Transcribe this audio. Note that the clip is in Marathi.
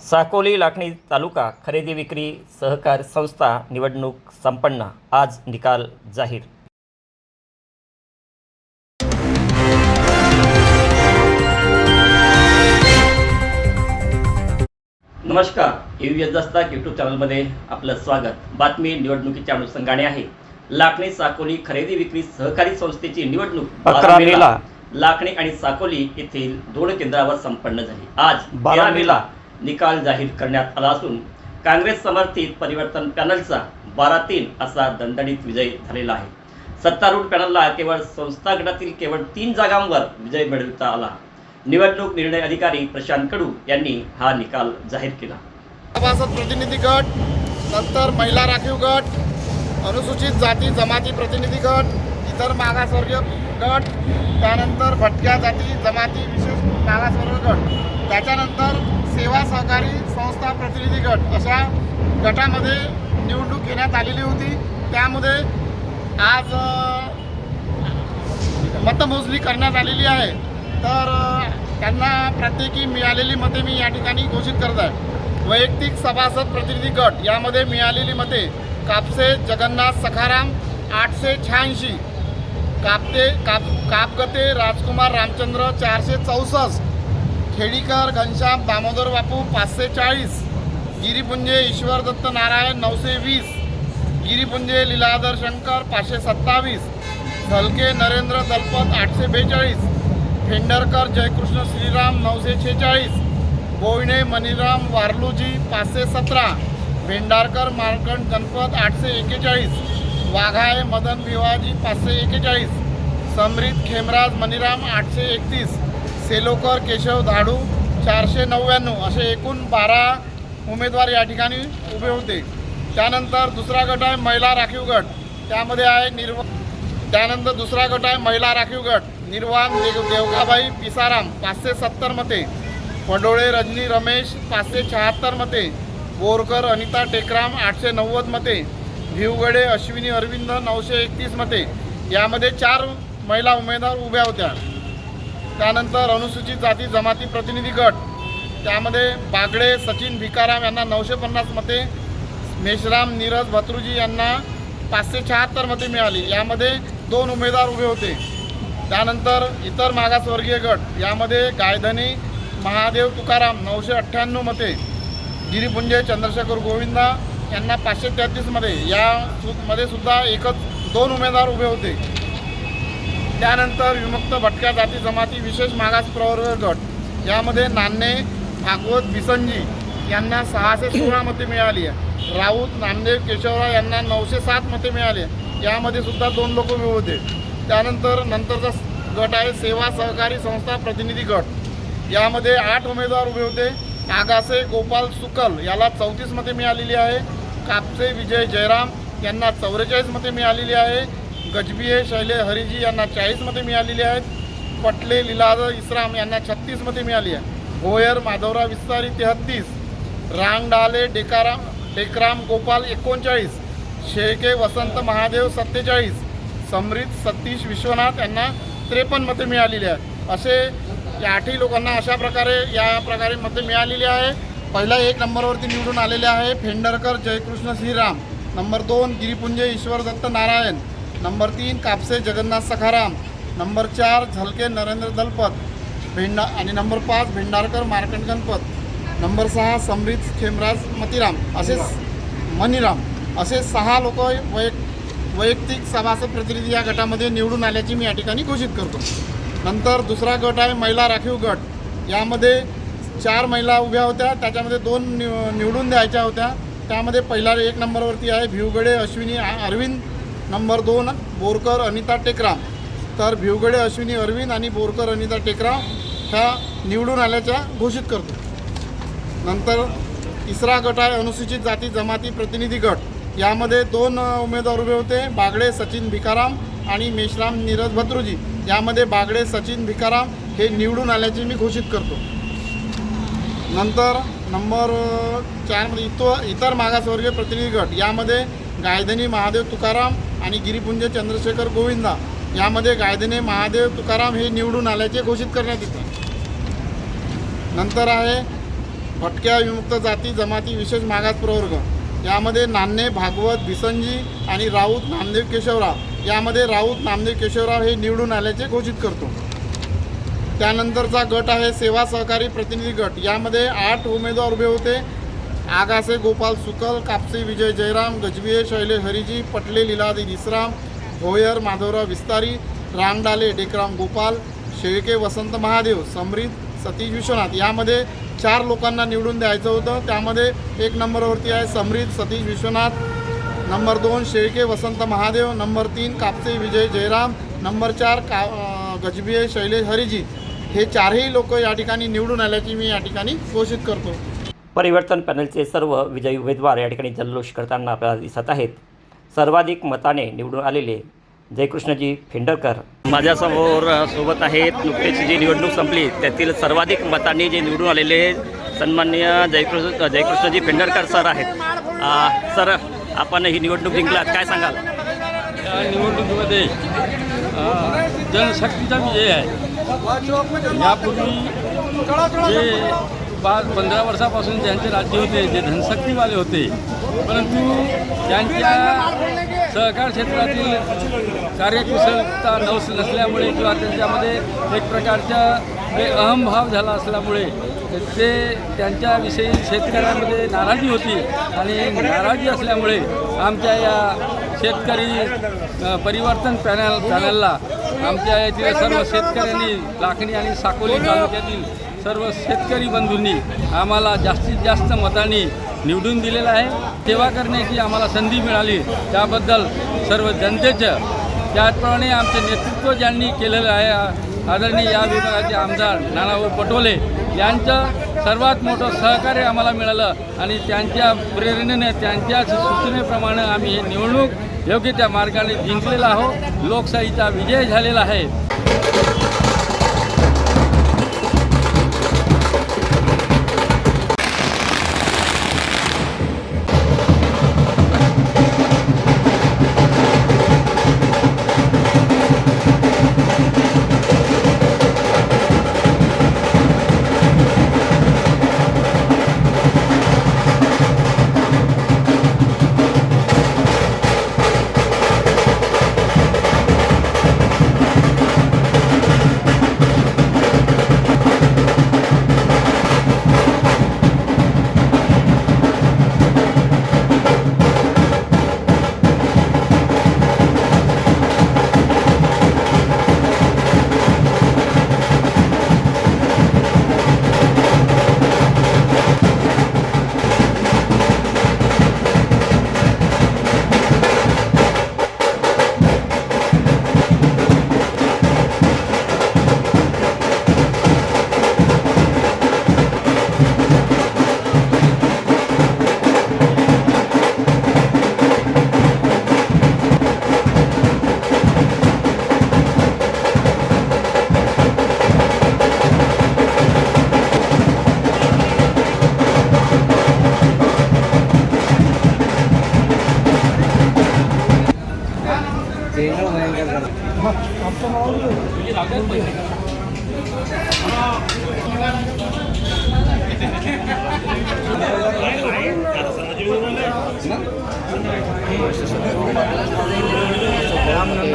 साकोली लाखणी तालुका खरेदी विक्री सहकार संस्था निवडणूक संपन्न. आज निकाल जाहीर. नमस्कार. यू एस दस्ताक यूट्यूब चॅनलमध्ये आपलं स्वागत. बातमी निवडणुकीच्या अनुषंगाने आहे. लाखणी साकोली खरेदी विक्री सहकारी संस्थेची निवडणूक अकरा बारा मेला. लाखणी आणि साकोली येथील दोन केंद्रावर संपन्न झाली. आज बारा मेला. निकाल जाहीर करण्यात आला असून काँग्रेस समर्थित परिवर्तन पॅनलचा बारा तीन असा दणदणीत विजय झालेला आहे. सत्तारूढ पॅनलला केवळ संस्था गटातील केवळ तीन जागांवर विजय मिळविता आला. निवडणूक निर्णय अधिकारी प्रशांत कडू यांनी हा निकाल जाहीर केला. सभासद प्रतिनिधी गट नंतर महिला राखीव गट अनुसूचित जाती जमाती प्रतिनिधी गट इतर मागासवर्गीय गट त्यानंतर भटक्या जाती जमाती विशेष मागासवर्ग गट. त्याच्यानंतर सेवा सहकारी संस्था प्रतिनिधी गट अशा गटामध्ये निवडणूक घेण्यात आलेली होती. त्यामध्ये आज मतमोजणी करण्यात आलेली आहे. तर त्यांना प्रत्येकी मिळालेली मते मी या ठिकाणी घोषित करत आहे. वैयक्तिक सभासद प्रतिनिधी गट यामध्ये मिळालेली मते कापसे जगन्नाथ सखाराम आठशे शहाऐंशी. कापते काप कापगते राजकुमार रामचंद्र चारशे चौसष्ट. खेडीकर घनश्याम दामोदर बापू पाचशे चाळीस. गिरीपुंजे ईश्वरदत्त नारायण नऊशे वीस. गिरीपुंजे लीलाधर शंकर पाचशे सत्तावीस. झलके नरेंद्र दलपत आठशे बेचाळीस. फेंडरकर जयकृष्ण श्रीराम नऊशे छेचाळीस गोविणे मणिराम वारलूजी पाचशे सतरा. भेंडारकर मार्कंड गणपत आठशे एक्केचाळीस वाघाय मदन भिवाजी पाचशे एक्केचाळीस समृत खेमराज मणिराम आठशे एकतीस. सेलोकर केशव धाडू चारशे नव्याण्णव असे एकूण बारा उमेदवार या ठिकाणी उभे होते. त्यानंतर दुसरा गट आहे महिला राखीव गट. त्यामध्ये आहे निर्व त्यानंतर दुसरा गट आहे महिला राखीव गट. निर्वाण देव देवघाबाई पिसाराम पाचशे सत्तर मते. वडोळे रजनी रमेश पाचशे शहात्तर मते. बोरकर अनिता टेकराम आठशे नव्वद मते. भिवगडे अश्विनी अरविंद नऊशे एकतीस मते. यामध्ये चार महिला उमेदवार उभ्या होत्या. त्यानंतर अनुसूचित जाती जमाती प्रतिनिधी गट त्यामध्ये बागडे सचिन भिकाराम यांना नऊशे पन्नास मते मेश्राम नीरज भत्रुजी यांना पाचशे शहात्तर मते मिळाली. यामध्ये दोन उमेदवार उभे होते. त्यानंतर इतर मागासवर्गीय गट यामध्ये गायधनी महादेव तुकाराम नऊशे अठ्ठ्याण्णव मते गिरीपुंजे चंद्रशेखर गोविंदा यांना पाचशे तेहतीसमध्ये या सुद्धा एकच दोन उमेदवार उभे होते. त्यानंतर विमुक्त भटक्या जाती जमाती विशेष मागास प्रवर्ग गट. यामध्ये नान्हे भागवत बिसंजी यांना सहाशे सोळा मते मिळाली आहे. राऊत नामदेव केशवराव यांना नऊशे सात मते मिळाली आहे. यामध्ये सुद्धा दोन लोक उभे होते. त्यानंतर नंतरचा गट आहे सेवा सहकारी संस्था प्रतिनिधी गट. यामध्ये आठ उमेदवार उभे होते. आगासे गोपाल सुकल याला चौतीस मते मिळालेली आहे. कापसे विजय जयराम यांना चौवेचाळीस मते मिळालेली आहे. गजबिये शैले हरिजी यांना चाळीसमध्ये मिळालेली आहेत. पटले लिलाद इस्राम यांना छत्तीसमध्ये मिळाली आहे. गोयर माधवराव विस्तारी तेहत्तीस. रांगडाले डेकाराम डेकराम गोपाल एकोणचाळीस. शेळके वसंत महादेव सत्तेचाळीस. समृद्ध सतीश विश्वनाथ यांना त्रेपन्न मते मिळालेली आहेत असे या आठही लोकांना अशा प्रकारे या प्रकारे मते मिळालेली आहे. पहिला एक नंबरवरती निवडून आलेले आहे. फेंडरकर जयकृष्ण श्रीराम. नंबर दोन गिरीपुंजे ईश्वर दत्त नारायण. नंबर तीन कापसे जगन्नाथ सखाराम. नंबर चार झलके नरेंद्र दलपत. भेंडा आणि नंबर पाच भेंडारकर मार्कंड गणपत. नंबर सहा समृद्ध खेमराज मतिराम. असे मनीराम. असे सहा लोक वैय वैयक्तिक सभासद प्रतिनिधी या गटामध्ये निवडून आल्याची मी या ठिकाणी घोषित करतो. नंतर दुसरा गट आहे महिला राखीव गट. यामध्ये चार महिला उभ्या होत्या त्याच्यामध्ये दोन निव निवडून द्यायच्या होत्या. त्यामध्ये पहिला एक नंबरवरती आहे भिवगडे अश्विनी अरविंद नंबर दोन बोरकर अनिता टेकराम. तर भिवगडे अश्विनी अरविंद आणि बोरकर अनिता टेकराम ह्या निवडून आल्याच्या घोषित करतो. नंतर तिसरा गट आहे अनुसूचित जाती जमाती प्रतिनिधी गट. यामध्ये दोन उमेदवार उभे होते बागडे सचिन भिकाराम आणि मेश्राम नीरज भत्रुजी यामध्ये बागडे सचिन भिकाराम हे निवडून आल्याचे मी घोषित करतो. नंतर नंबर चारमध्ये इतो इतर मागासवर्गीय प्रतिनिधी गट. यामध्ये गायधनी महादेव तुकाराम आणि गिरीपुंज चंद्रशेखर गोविंदा यामध्ये गायधनी महादेव तुकाराम हे निवडून आल्याचे घोषित करण्यात येते. नंतर आहे भटक्या विमुक्त जाती जमाती विशेष मागास प्रवर्ग. यामध्ये नान्हे भागवत भिसंजी आणि राऊत नामदेव केशवराव. यामध्ये राऊत नामदेव केशवराव हे निवडून आल्याचे घोषित करतो. त्यानंतरचा गट आहे सेवा सहकारी प्रतिनिधी गट. यामध्ये आठ उमेदवार उभे होते. आगासे गोपाल सुकल कापसे विजय जयराम गजबिये शैलेश हरिजी पटले लीलादी विश्राम भोयर माधवराव विस्तारी रामडाले डेकराम गोपाल शेळके वसंत महादेव समृद्ध सतीश विश्वनाथ. यामध्ये चार लोकांना निवडून द्यायचं होतं. त्यामध्ये एक नंबरवरती आहे समृद्ध सतीश विश्वनाथ नंबर दोन शेळके वसंत महादेव नंबर तीन कापसे विजय जयराम नंबर चार का गजबिये शैलेश हरिजी. हे चारही लोक या ठिकाणी निवडून आल्याची मी या ठिकाणी घोषित करतो. परिवर्तन पॅनलचे सर्व विजयी उमेदवार या ठिकाणी जल्लोष करताना आपल्याला दिसत आहेत. सर्वाधिक मताने निवडून आलेले जयकृष्णजी फेंडरकर माझ्यासमोर सोबत आहेत नुकतीच जी निवडणूक संपली त्यातील सर्वाधिक मतांनी जे निवडून आलेले सन्माननीय जयकृष्ण जयकृष्णजी फेंडरकर सर आहेत. सर आपण ही निवडणूक जिंकलात काय सांगाल? या निवडणुकीमध्ये जनशक्तीचा विजय आहे. यापूर्वी जे पाच पंधरा वर्षापासून ज्यांचे राज्य होते जे धनशक्तीवाले होते परंतु त्यांच्या सहकार क्षेत्रातील कार्यकुशलता नस नसल्यामुळे किंवा त्यांच्यामध्ये एक प्रकारचा जे अहमभाव झाला असल्यामुळे ते त्यांच्याविषयी शेतकऱ्यांमध्ये नाराजी होती आणि नाराजी असल्यामुळे आमच्या या शेतकरी परिवर्तन पॅनल पॅनलला आमच्या येथील सर्व शेतकऱ्यांनी लाखणी आणि साकोली तालुक्यातील सर्व शेतकरी बंधूंनी आम्हाला जास्तीत जास्त मतांनी निवडून दिलेलं आहे. सेवा करण्याची आम्हाला संधी मिळाली. त्याबद्दल सर्व जनतेचं त्याचप्रमाणे आमचे नेतृत्व ज्यांनी केलेलं आहे आदरणीय या विभागाचे आमदार नानाभाऊ पटोले यांचं सर्वात मोठं सहकार्य आम्हाला मिळालं आणि त्यांच्या प्रेरणेने त्यांच्या सूचनेप्रमाणे आम्ही हे निवडणूक योग्य त्या मार्गाने जिंकलेला आहोत. लोकशाहीचा विजय झालेला आहे. રામનંદ